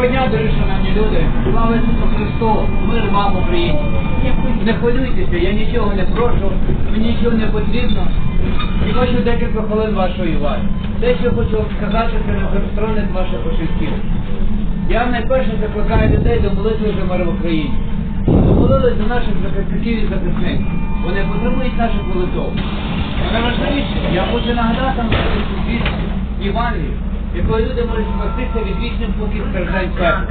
Доброго дня, дорогі шановні люди. Слава Ісусу Христу, мир вам Україні. Не хвилюйтеся, я нічого не прошу, мені нічого не потрібно. І хочу декілька хвилин вашої уваги. Те, що хочу вам сказати, це не засторонить ваших почуттів. Я найперше закликаю людей до молитви за мир в Україні. Помолились за наших захисників і захисниць. Вони потребують наших молитв. А найважливіше, я хочу нагадати вам звіт Якої люди можуть спастися від вічним поки страждань пекла.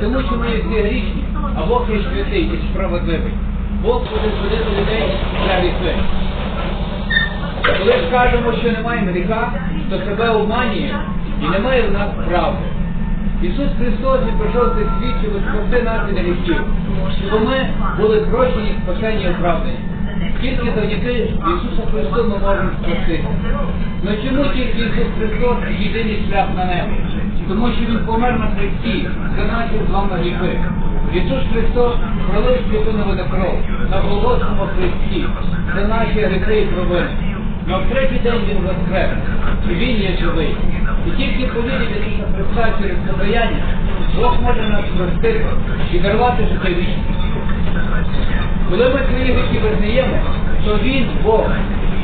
Тому що ми всі грішні, а Бог є святий і справедливий. Бог буде судити людей за гріхи. Коли ж кажемо, що немає гріха, то себе обманюємо і немає в нас правди. Ісус Христос і прийшов цей світ, щоб спасти нас від гріхів, щоб ми були прощені, спасені і оправдані. Тільки завдяки Ісусу Христу ми можемо спастися. Ну чому тільки Ісус Христос єдиний шлях на небо? Тому що Він помер на Христі за наші з вами гріхи. Ісус Христос пролив святу на кров на Голгофському Христі за наші гріхи і провини. В третій день Він воскрес, і Він є живий. І тільки по вірі в Ісуса Христа через покаяння Бог може нас простити і дарувати життя вічне. Коли ми свої гріхи визнаємо, то Він, Бог,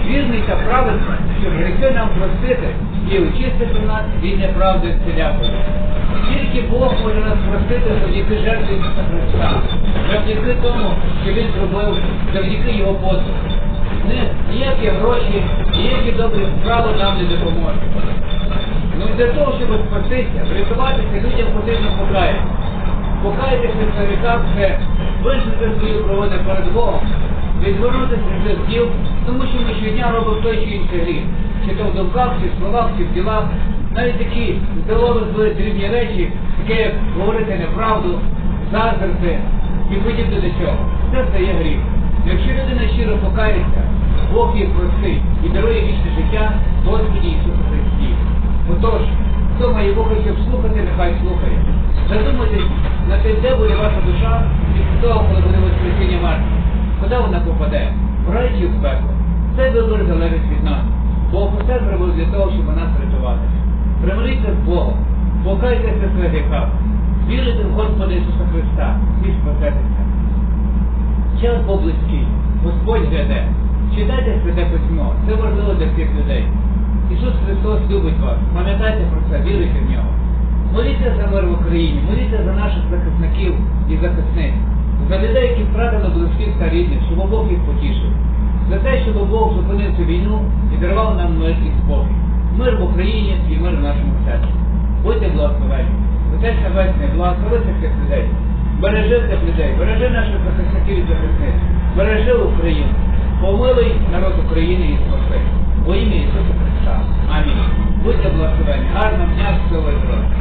вірний та правильний, щоб гріхи нам простити і очистити нас від неправди селякою. Тільки Бог може нас простити завдяки жертві Христа, завдяки тому, що Він зробив, завдяки Його послугу. Ні- Ніякі гроші, ніякі добрі справи нам не допоможуть. Ну для того, щоб спастися, врятуватися, людям потрібно покаятися. Покаятися в гріхах визнати свою провину перед Богом, відвернутися від діл, тому що ми щодня робимо той чи інший гріх. Чи то в думках, чи в словах, чи в ділах. Навіть такі здорові зли дрібні речі, таке як говорити неправду, заздрити і подібне до цього. Це стає гріх. Якщо людина щиро покається, Бог її простить і дарує вічне життя Господі Ісусу Христі. Отож, хто має Бога, щоб слухати, нехай слухає. Задумайтесь на те, де буде ваша душа після того, коли буде воскресіння мертвих. Куди вона попаде? В рай чи в пекло? Це вибір залежить від нас. Бог усе зробив для того, щоб нас рятувати. Примиріться з Богом, покайтеся в своїх гріхах, вірите в Господа Ісуса Христа і спасетеся. Час був близький, Господь гляде. Читайте святе письмо, це важливо для всіх людей. Ісус Христос любить вас, пам'ятайте про це, віруйте в нього. Моліться за мир в Україні, моліться за наших захисників і захисниць, за людей, які втратили близьких та рідних, щоб Бог їх потішив. За те, щоб Бог зупинив цю війну і дарував нам мир і спокій. Мир в Україні і мир в нашому серці. Будьте благословені. Отець Небесний, благослови цих людей. Бережи цих людей, бережи наших захисників і захисниць, бережи Україну. Помилуй народ України і спаси. Во ім'я Ісуса Христа. Амінь. Будьте благословені. Гарного дня, всього і здоров'я.